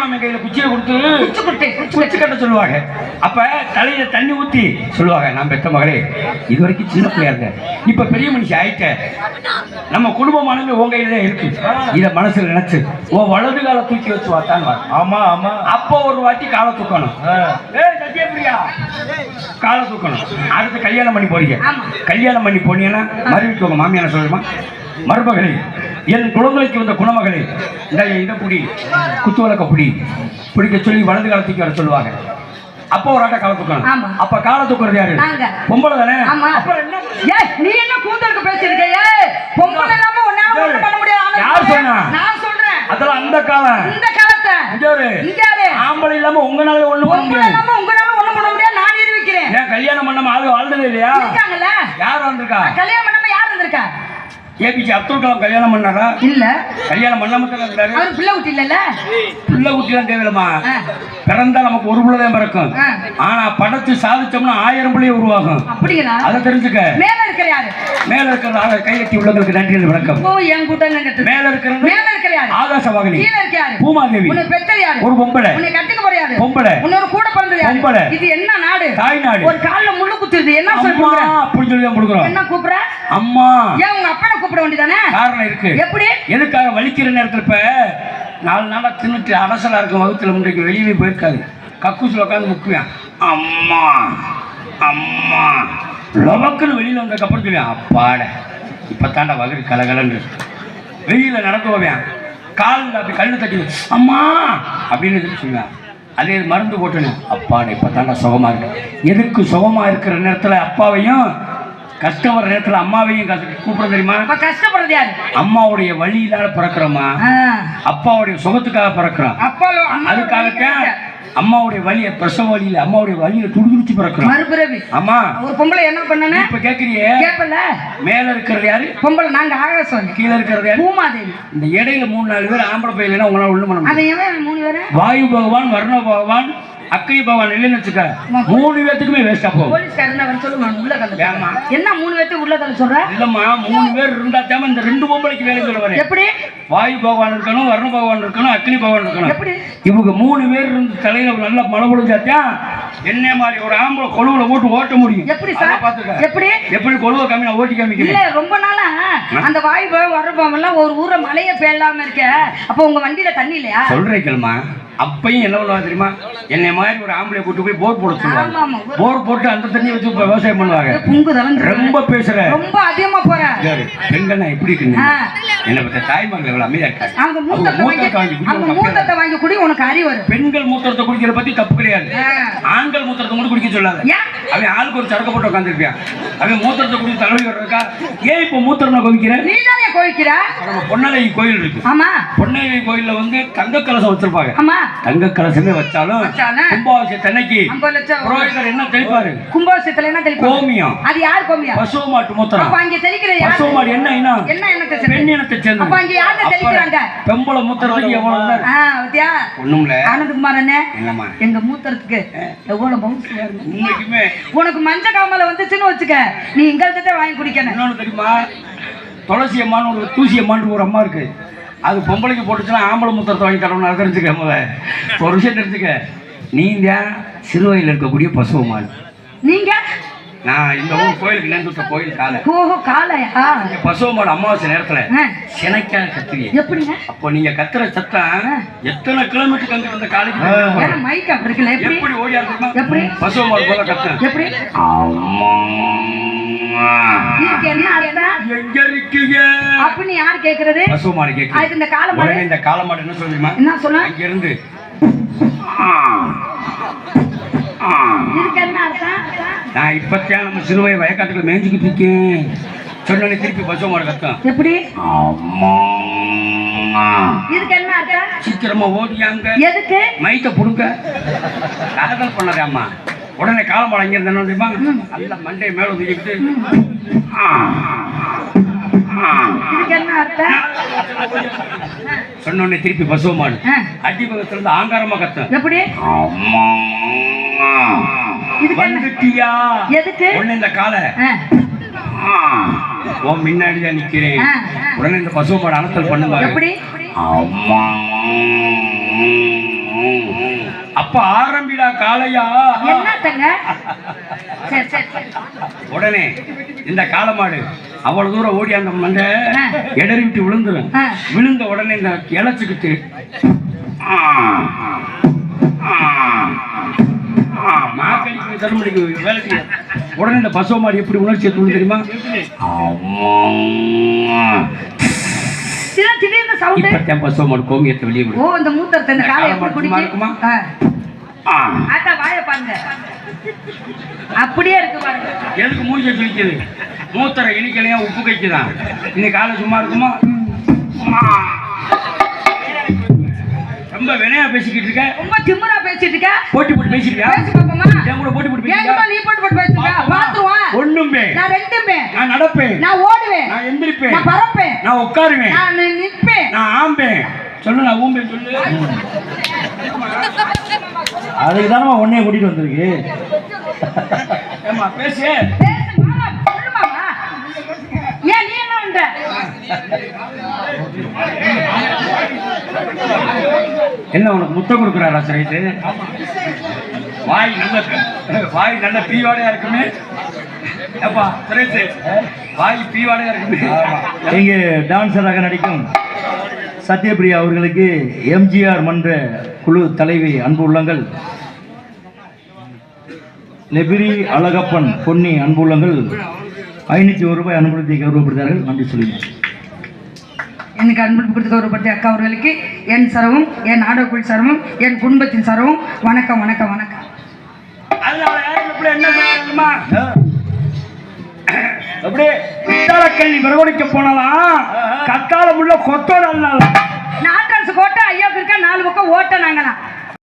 மாமன் கையில குச்சியை கொடுத்து குச்சி கொடுத்தேன் குச்சி கட்ட சொல்லுவாங்க. அப்ப தலையில தண்ணி ஊத்தி சொல்லுவாங்க நான் பெத்த மகளே இது வரைக்கும் சின்ன பிள்ளையா இருந்தேன். இப்ப பெரிய மனுஷி ஆயிட்ட. நம்ம குடும்பமானது உன் கையில தான் இருக்கு. இத மனசுல நினைச்சு உன் வலது கால தூக்கி வச்சு வாத்தான். ஆமா ஆமா. அப்போ ஒரு வாட்டி காலை தூக்கணும். காலை தூக்கணும். அடுத்து கல்யாணம் பண்ணி போறீங்க. கல்யாணம் பண்ணி போனீங்கன்னா மறுபடியும் உங்க மாமியார் சொல்லுமா? மருமகளே என் குழந்தைக்கு வந்த குணமகளே இந்த இதை புடி குத்து விளக்க புடி பிடிக்க சொல்லி வலது காலத்துக்கு வர சொல்லுவாங்க. அப்போ ஒரு ஆட்ட காலை தூக்கணும். அப்ப காலை தூக்குறது யாரு. பொம்பளை தானே? நீ என்ன கூந்தலுக்கு பேசிருக்க பொம்பளை இல்லாம ஒண்ணும் பண்ண முடியாது. யார். சொன்னா? நான் சொல்றேன். அதெல்லாம் அந்த காலம் இந்த காலத்தை. இங்க ஒரு ஆம்பளை இல்லாம உங்களால ஒண்ணு பண்ண முடியாது. உங்களால ஒண்ணும் பண்ண முடியாது. நான் நிரூபிக்கிறேன். ஏன் கல்யாணம் பண்ணாம ஆளு வாழ்ந்ததே இல்லையா? யார் வந்திருக்கா கல்யாணம் பண்ணாம யார் வந்திருக்கா? ஏபிஜே அப்துல் கலாம் கல்யாணம் பண்ணாரா? இல்ல. கல்யாணம் பண்ணாம தானே இருந்தாரு. அவர் பிள்ளை குட்டி இல்லல்ல பிள்ளை குட்டிலாம் தேவையில்லமா ஆ. பிறந்தா நமக்கு ஒரு பிள்ளை தான் பிறக்கும். ஆனா படைச்சு சாதிச்சோம்னா ஆயிரம் பிள்ளைய உருவாகும் அப்படிங்களா? அதை தெரிஞ்சுக்க. மேல இருக்கிற யாரு? மேல இருக்கிற கையெட்டி உள்ளவங்களுக்கு நன்றி வணக்கம். என் கூட்டம் கட்டு மேல இருக்கிறது மேல இருக்கிற யாரு? ஆகாச வாகினி. கீழ இருக்க யாரு? பூமாதேவி. உன்னை பெத்தது யாரு? ஒரு பொம்பளை. உன்னை கட்டிக்க போற யாரு? பொம்பளை. உன்னோட கூட பிறந்தது யாரு? பொம்பளை. இது என்ன நாடு? தாய்நாடு. ஒரு கால்ல முள்ளு குத்துருது. என்ன சொல்ற அப்படின்னு சொல்லி தான் கொடுக்குறோம். என்ன கூப்பிடுற? அம்மா. ஏன் உங்க அப்பனை கூப்பிட வேண்டியதானே? காரணம் இருக்கு. எப்படி? எதுக்காக வலிக்கிற நேரத்தில் இப்ப நாலு நாளா தின்னுட்டு அரசலா இருக்கும் வகுத்துல முன்றைக்கு வெளியவே போயிருக்காது. கக்கூசில் உட்காந்து முக்குவேன் அம்மா அம்மா. லவக்குன்னு வெளியில வந்ததுக்கப்புறம் சொல்லுவேன் அப்பாட இப்போ தாண்டா வகுறு கலகலன்னு. வெளியில நடந்து போவேன். காலில் அப்படி கண்ணு தட்டி அம்மா! அப்படின்னு சொல்லி சொல்லுவேன். அதே மருந்து போட்டுனேன் அப்பாட இப்போ தாண்டா சுகமா இருக்கு எதுக்கு சுகமா இருக்கிற நேரத்துல அப்பாவையும் வர நேரத்துல அம்மாவையும் கூப்பிட தெரியுமா? அப்ப கஷ்டப்படுறது யாரு? அம்மாவுடைய வழியினால பிறக்கிறோமா. அப்பாவுடைய சுகத்துக்காக பிறக்கிறோம். அப்பா அதுக்காகத்தான் அம்மாவுடைய வலிய பிரசவ வழியில அம்மாவுடைய வழியில துடிதுடிச்சு பிறக்கிறோம் மறுபிறவி. ஆமா ஒரு பொம்பளை என்ன பண்ணனே? இப்ப கேக்குறியே? கேப்பல? மேல இருக்கிறது யாரு? பொம்பளை நாங்க ஆகாசம் கீழே இருக்கிறது யாரு? பூமாதேவி. இந்த இடையில மூணு நாலு பேர் ஆம்பளை பையன் உங்களால ஒண்ணு பண்ண முடியும் அதை மூணு பேரு? வாயு பகவான் வர்ண பகவான் அக்னி பகவான் இல்லைன்னு வச்சுக்க மூணு பேத்துக்குமே வேஸ்டா போகும். போலீஸ்காரன் சொல்லுங்க உள்ள கல்ல ஏம்மா? என்ன மூணு பேர்த்து உள்ள கல்ல சொல்ற? இல்லம்மா மூணு பேர் இருந்தா தேவை இந்த ரெண்டு பொம்பளைக்கு வேலை சொல்ல வரேன். எப்படி? வாயு பகவான் இருக்கணும் வர்ண பகவான் இருக்கணும் அக்னி பகவான் இருக்கணும். எப்படி? இவங்க மூணு பேர் இருந்து தலையில நல்லா மழை பொழிஞ்சாத்தான் என்ன மாதிரி ஒரு ஆம்பளை கொழுவுல போட்டு ஓட்ட முடியும். எப்படி சார்? பாத்துக்க எப்படி? எப்படி கொழுவை கம்மி நான் ஓட்டி இல்ல காமிக்கிறேன் ரொம்ப நாளா அந்த வாய்ப்பு வரப்பெல்லாம் ஒரு ஊரை மழையே பெய்யாம இருக்க. அப்ப உங்க வண்டியில தண்ணி இல்லையா? சொல்றேன் அப்பயும் என்ன பண்ணுவாங்க தெரியுமா? என்னை மாதிரி ஒரு ஆம்பளை கூட்டு போய் போர் போட சொல்லுவாங்க. போர் போட்டு அந்த தண்ணி வச்சு விவசாயம் பண்ணுவாங்க. ரொம்ப பேசுற. ரொம்ப அதிகமா போற? பெண்கள் நான் எப்படி இருக்குங்க ஆ. என்ன பத்த தாய்மார்கள் எவ்வளவு அமைதியா இருக்காங்க. வாங்கி குடி உனக்கு அறிவு வரும். பெண்கள் மூத்திரத்தை குடிக்கிற பத்தி தப்பு கிடையாது. ஆண்கள் மூத்திரத்தை மட்டும் குடிக்க சொல்லாத. அவன் ஆளுக்கு ஒரு சரக்கு போட்டு உட்காந்துருப்பியான் அவன் மூத்திரத்தை குடிச்சு தலைவலி வர்றதுக்கா? ஏன் இப்போ மூத்திரம் நான் குவிக்கிறேன் நீ தானே கோவிக்கிற? நம்ம பொன்னலை கோயில் இருக்கு. ஆமா. பொன்னலை கோயில்ல வந்து தங்க கலசம் வச்சிருப்பாங்க. ஆமா. தங்க கலசமே வச்சாலும் வச்சாலும் கும்பாபிஷேக தன்னைக்கு ஐம்பது லட்சம் புரோகிதர் என்ன தெளிப்பாரு? கும்பாபிஷத்துல என்ன தெளிப்பாங்க கோமியம். அது யார் கோமியா பசு மாட்டு மூத்திரம். அப்ப அங்க தெளிக்கிற யார்? பசு மாடு என்ன இனம்? என்ன எனக்கு தெரியும் பெண் இனத்தை சேர்ந்தது. அப்ப அங்க யார்கிட்ட தெளிக்கிறாங்க? பெம்பளை மூத்திரத்துக்கு எவ்வளவு ஆ பாத்தியா? ஒண்ணும்ல ஆனந்தகுமார் அண்ணே என்னம்மா எங்க மூத்தறதுக்கு எவ்வளவு பவுன்ஸ் வருது உண்மைக்குமே உனக்கு மஞ்ச காமல வந்துச்சுன்னு வச்சுக்க. நீ எங்கள்கிட்ட வாங்கி குடிக்கணும். இன்னொன்று தெரியுமா? துளசி அம்மான்னு ஒரு தூசி அம்மான்னு ஒரு அம்மா இருக்கு. அது பொம்பளைக்கு போட்டுச்சுன்னா ஆம்பளை முத்திரத்தை வாங்கி தரணும் அதை தெரிஞ்சுக்க முத ஒரு விஷயம் தெரிஞ்சுக்க. நீங்க சிறுவையில் இருக்கக்கூடிய பசுவ மாடு நீங்க நான் இந்த ஊர் கோயிலுக்கு நேர்ந்துட்ட கோயில் காலை. ஓஹோ காளையா இங்க பசுவ மாடு அமாவாசை நேரத்துல சினைக்காக கத்துறீங்க எப்படிங்க? அப்போ நீங்க கத்துற சத்தம் எத்தனை கிலோமீட்டருக்கு அங்க இருந்த காலைக்கு மைக் அப்படி இருக்குல்ல எப்படி? எப்படி ஓடியா தெரியுமா எப்படி? பசுவ மாடு போல கத்தம் எப்படி? எங்க இருக்கீங்க? அப்படின்னு யார் கேக்குறது? பசுவ மாடு கேட்குது அதுக்கு இந்த காளை உடனே மாடு இந்த காலமாடு என்ன சொல்லுமா என்ன சொன்னா? அங்க இருந்து. இதுக்கு என்ன அர்த்தம்? நான் இப்பத்தான் நம்ம சிறுவை வயக்காட்டுக்குள்ள மேய்ஞ்சிக்கிட்டு இருக்கேன். சொன்னோடனே திருப்பி பசுவ மாடு கத்தம். எப்படி? அம்மா. இதுக்கு என்ன சீக்கிரமா ஓடியாங்க. எதுக்கு? மைக்க புடுங்க. காதல் பண்ணதே அம்மா. உடனே காலமாடு அங்க இருந்த தெரியுமா? நல்ல மண்டையை மேல தூக்கிட்டு ஆ, ஆ. இதுக்கு என்ன அர்த்தம்? சொன்ன உடனே திருப்பி பசுவ மாடு. ஆ, அடிபகத்துல இருந்து ஆங்காரமா கத்தம். எப்படி? அம்மா. வந்துட்டியா? எதுக்கு? உடனே இந்த காலை. உன் முன்னாடி தான் நிக்கிறேன் உடனே இந்த பசுவ மாடு அனத்தல் பண்ணுவாங்க எப்படி? அம்மா. அப்ப ஆரம்பிடா காளையா. உடனே இந்த காளமாடு அவ்வளவு தூரம் ஓடி அந்த மண்டை ஆ. இடறி விட்டு விழுந்துரும். ஆ. விழுந்த உடனே இந்த இழைச்சிக்கிட்டு தருமடிக்கு வேலை செய்ய உடனே இந்த பசுவ மாடு எப்படி உணர்ச்சி எடுத்து தெரியுமா? இப்பத்தான் பசுவ மாடு கோமியத்தை வெளியே விடும் ஓ இந்த மூத்தரத்தை இந்த காலை எப்படி மட்டுமா இருக்குமா? ஆத்தா வாய பாருங்க. அப்படியே இருக்கு பாருங்க. எதுக்கு மூஞ்சி துளிக்குது மூத்தரை இனிக்கலையா உப்பு கைக்குதான் இன்னைக்கு காலை சும்மா இருக்குமா. ரொம்ப வினையா பேசிக்கிட்டு இருக்க? ரொம்ப திமிரா பேசிட்டு இருக்க? போட்டி போட்டு பேசிருக்கியா பேசி பாப்போமா என் கூட போட்டி போட்டு ஏன் கூட நீ போட்டு போட்டு பேசுங்க. பாத்துருவான். ஒண்ணுமே. நான் ரெண்டுமே. நான் நடப்பேன். நான் ஓடுவேன். நான் எந்திரிப்பேன். நான் பறப்பேன். நான் உட்காருவேன். நான் நிற்பேன். நான் ஆம்பேன். சொல்லு நான் ஊம்பேன் சொல்லு. அதுக்கு தானே உன்னைய கூட்டிட்டு வந்திருக்கு? ஏமா பேசு. பேசு மாமா, சொல்லு மாமா. ஏன் நீ என்ன பண்ற? என்ன உனக்கு முத்தம் கொடுக்குறாரா சரைத்து வாய் நல்ல வாய் நல்ல பீவாடையா இருக்குமே. ஏப்பா சுரேஷ் வாய் பீவாடையா இருக்குமே. இங்கு டான்சராக நடிக்கும் சத்யபிரியா அவர்களுக்கு எம்ஜிஆர் மன்ற குழு தலைவி அன்பு உள்ளங்கள். லெபிரி அழகப்பன் பொன்னி அன்பு உள்ளங்கள். ஐநூற்றி ஒரு ரூபாய் அனுபவத்தை கௌரவப்படுத்தார்கள் நன்றி சொல்லுங்கள். எனக்கு அன்பு கொடுத்து கௌரவப்படுத்திய அக்கா அவர்களுக்கு என் சரவும் என் நாடகக்குள் சரவும் என் குடும்பத்தின் சரவும் வணக்கம் வணக்கம் வணக்கம். அதனால என்ன சொல்லுமா அப்படி கல்வி விரவடிக்க போனாலாம் கத்தால உள்ள கொத்தோட நாட்டாசு கோட்டை ஐயாவுக்கு இருக்கா நாலு பக்கம் ஓட்ட நாங்களாம்